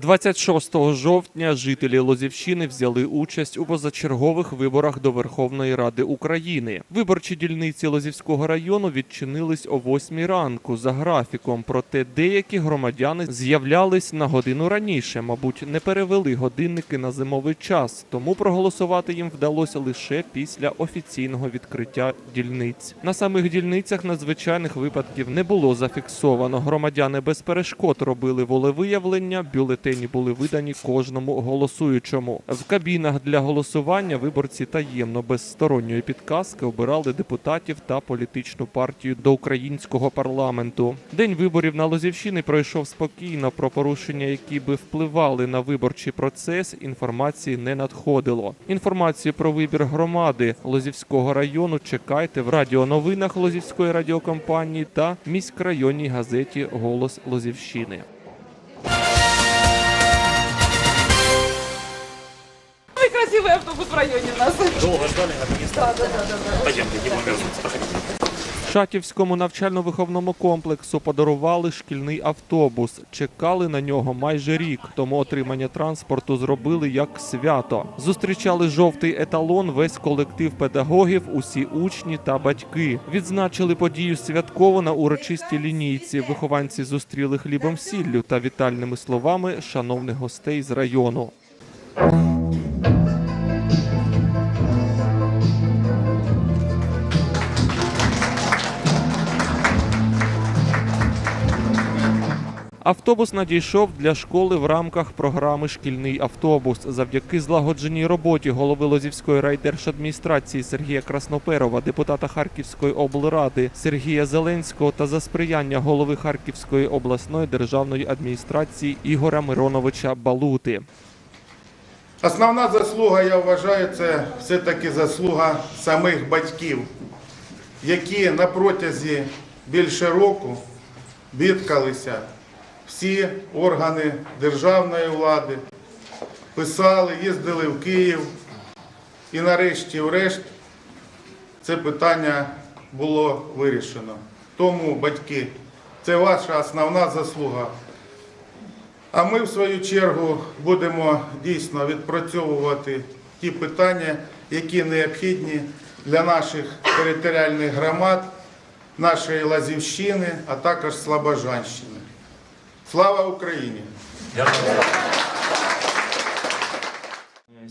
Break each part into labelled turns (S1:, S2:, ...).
S1: 26 жовтня жителі Лозівщини взяли участь у позачергових виборах до Верховної Ради України. Виборчі дільниці Лозівського району відчинились о 8 ранку за графіком, проте деякі громадяни з'являлись на годину раніше, мабуть, не перевели годинники на зимовий час, тому проголосувати їм вдалося лише після офіційного відкриття дільниць. На самих дільницях надзвичайних випадків не було зафіксовано. Громадяни без перешкод робили волевиявлення, бюлетені були видані кожному голосуючому. В кабінах для голосування виборці таємно без сторонньої підказки обирали депутатів та політичну партію до українського парламенту. День виборів на Лозівщині пройшов спокійно. Про порушення, які би впливали на виборчий процес, інформації не надходило. Інформацію про вибір громади Лозівського району чекайте в радіоновинах Лозівської радіокомпанії та міськрайонній газеті Голос Лозівщини.
S2: В районе у нас.
S3: Долго ждали наконец-то. Пойдемте, не будем мерзнуть. Проходите.
S1: Шатівському навчально-виховному комплексу подарували шкільний автобус. Чекали на нього майже рік, тому отримання транспорту зробили як свято. Зустрічали жовтий еталон весь колектив педагогів, усі учні та батьки. Відзначили подію святково на урочистій лінійці. Вихованці зустріли хлібом сіллю та вітальними словами шановних гостей з району. Автобус надійшов для школи в рамках програми Шкільний автобус. Завдяки злагодженій роботі голови Лозівської райдержадміністрації Сергія Красноперова, депутата Харківської облради Сергія Зеленського та за сприяння голови Харківської обласної державної адміністрації Ігоря Мироновича Балути.
S4: Основна заслуга, я вважаю, це все-таки заслуга самих батьків, які на протязі більше року бідкалися всі органи державної влади, писали, їздили в Київ. І нарешті, врешт, це питання було вирішено. Тому, батьки, це ваша основна заслуга. А ми, в свою чергу, будемо дійсно відпрацьовувати ті питання, які необхідні для наших територіальних громад, нашої Лазівщини, а також Слобожанщини. Слава Україні!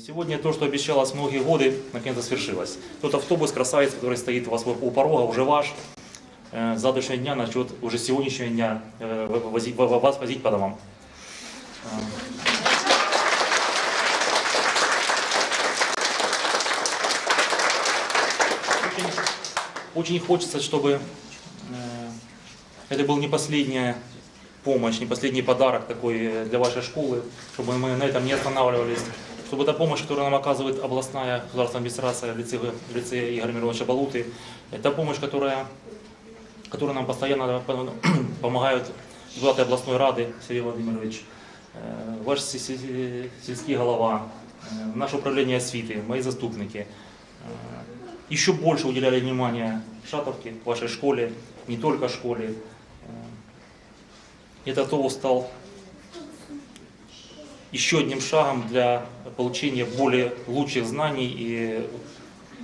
S3: Сегодня то, что обещалось многие годы, наконец-то свершилось. Тот автобус, красавец, который стоит у вас у порога, уже ваш. Э, С завтрашнего дня начнет уже с сегодняшнего дня э, возить- вас возить по домам. Очень, очень хочется, чтобы э, это был не последняя помощь, не последний подарок такой э, для вашей школы, чтобы мы на этом не останавливались, чтобы эта помощь, которую нам оказывает областная государственная администрация в лице, в лице Игоря Мироновича Балуты, это помощь, которая, которую нам постоянно помогают депутаты областной рады Сергей Владимирович, э, ваш се- се- сельский голова, э, наше управление освиты, мои заступники. Э, Еще больше уделяли внимания Шатовке, вашей школе, не только школе. Этот автобус стал еще одним шагом для получения более лучших знаний и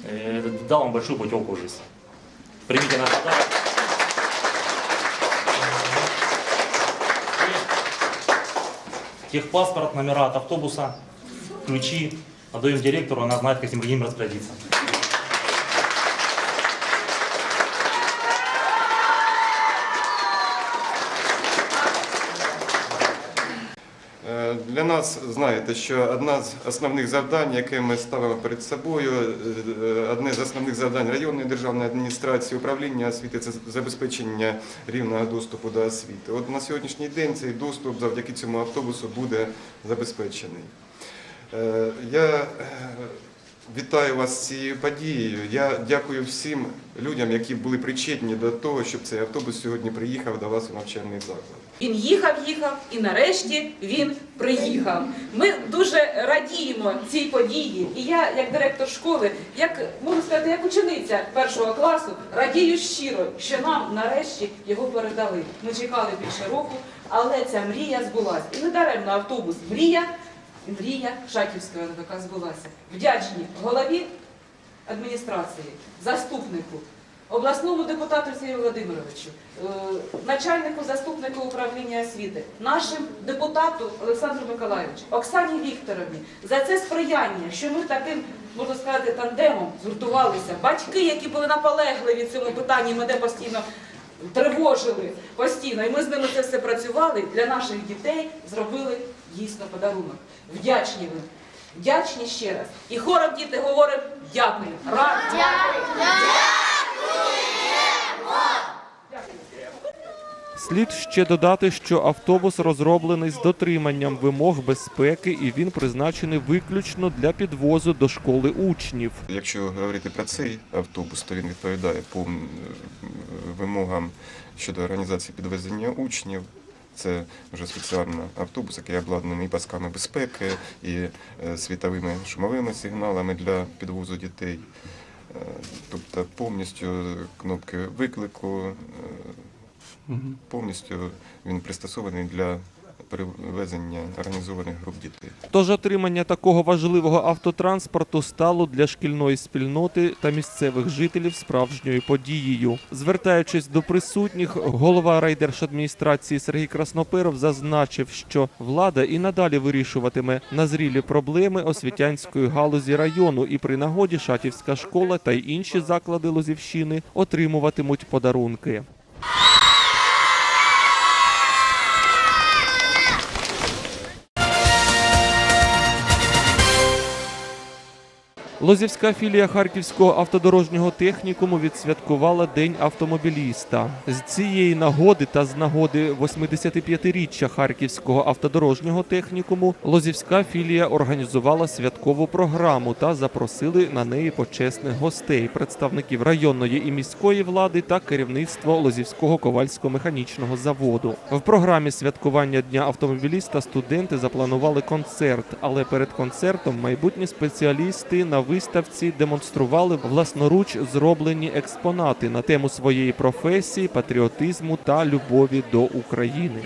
S3: э, дал вам большую путевку в жизнь. Примите наш подарок. Техпаспорт, номера от автобуса, ключи отдаем директору, она знает, как с ним распорядиться.
S5: Для нас знаєте, що одна з основних завдань, яке ми ставимо перед собою, е, е, одне з основних завдань районної державної адміністрації управління освіти це забезпечення рівного доступу до освіти. От на сьогоднішній день цей доступ завдяки цьому автобусу буде забезпечений. Е, Я вітаю вас з цією подією. Я дякую всім людям, які були причетні до того, щоб цей автобус сьогодні приїхав до вас у навчальний заклад.
S2: Він їхав, їхав, і нарешті він приїхав. Ми дуже радіємо цій події. І я, як директор школи, як можна сказати, як учениця першого класу, радію щиро, що нам нарешті його передали. Ми чекали більше року, але ця мрія збулася. І не даремно автобус мрія, мрія Шаківської НВК збулася. Вдячні голові адміністрації, заступнику, обласному депутату Сергію Володимировичу, е, начальнику заступнику управління освіти, нашим депутату Олександру Миколаївичу, Оксані Вікторовні за це сприяння, що ми таким, можна сказати, тандемом згуртувалися. Батьки, які були наполегливі в цьому питанні, мене постійно тривожили постійно. І ми з ними це все працювали. Для наших дітей зробили дійсно подарунок. Вдячні ви. Вдячні ще раз. І хором діти говоримо дякую. Раді.
S1: Слід ще додати, що автобус розроблений з дотриманням вимог безпеки і він призначений виключно для підвозу до школи учнів.
S5: Якщо говорити про цей автобус, то він відповідає повним е, вимогам щодо організації підвезення учнів. Це вже спеціальний автобус, який обладнаний і пасками безпеки, і е, світовими шумовими сигналами для підвозу дітей. Е, Тобто повністю кнопки виклику, е, повністю він пристосований для перевезення організованих груп дітей.
S1: Тож отримання такого важливого автотранспорту стало для шкільної спільноти та місцевих жителів справжньою подією. Звертаючись до присутніх, голова райдержадміністрації Сергій Красноперов зазначив, що влада і надалі вирішуватиме назрілі проблеми освітянської галузі району, і при нагоді Шатівська школа та й інші заклади Лозівщини отримуватимуть подарунки. Лозівська філія Харківського автодорожнього технікуму відсвяткувала День автомобіліста. З цієї нагоди та з нагоди 85-річчя Харківського автодорожнього технікуму Лозівська філія організувала святкову програму та запросили на неї почесних гостей, представників районної і міської влади та керівництво Лозівського ковальсько-механічного заводу. В програмі святкування Дня автомобіліста студенти запланували концерт, але перед концертом майбутні спеціалісти на виставці демонстрували власноруч зроблені експонати на тему своєї професії, патріотизму та любові до України.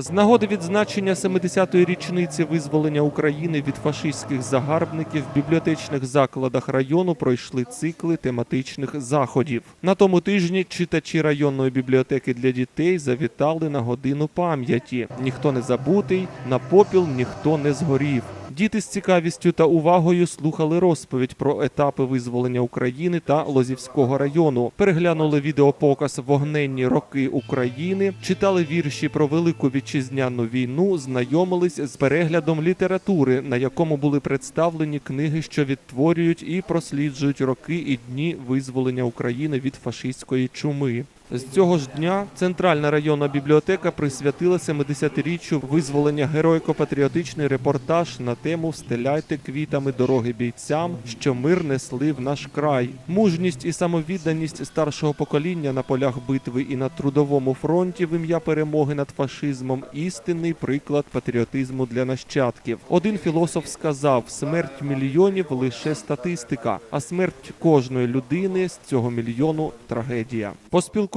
S1: З нагоди відзначення 70-ї річниці визволення України від фашистських загарбників в бібліотечних закладах району пройшли цикли тематичних заходів. На тому тижні читачі районної бібліотеки для дітей завітали на годину пам'яті. Ніхто не забутий, на попіл ніхто не згорів. Діти з цікавістю та увагою слухали розповідь про етапи визволення України та Лозівського району. Переглянули відеопоказ Вогненні роки України, читали вірші про велику вітчизняну війну, знайомились з переглядом літератури, на якому були представлені книги, що відтворюють і просліджують роки і дні визволення України від фашистської чуми. З цього ж дня Центральна районна бібліотека присвятила 70-річчю визволення героїко-патріотичний репортаж на тему Встеляйте квітами дороги бійцям, що мир несли в наш край. Мужність і самовідданість старшого покоління на полях битви і на трудовому фронті в ім'я перемоги над фашизмом істинний приклад патріотизму для нащадків. Один філософ сказав: смерть мільйонів лише статистика, а смерть кожної людини з цього мільйону трагедія.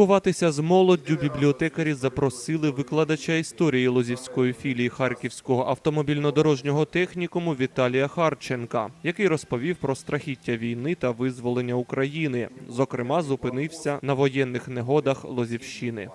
S1: Поспілкуватися з молоддю бібліотекарі запросили викладача історії Лозівської філії Харківського автомобільно-дорожнього технікуму Віталія Харченка, який розповів про страхіття війни та визволення України. Зокрема, зупинився на воєнних негодах Лозівщини.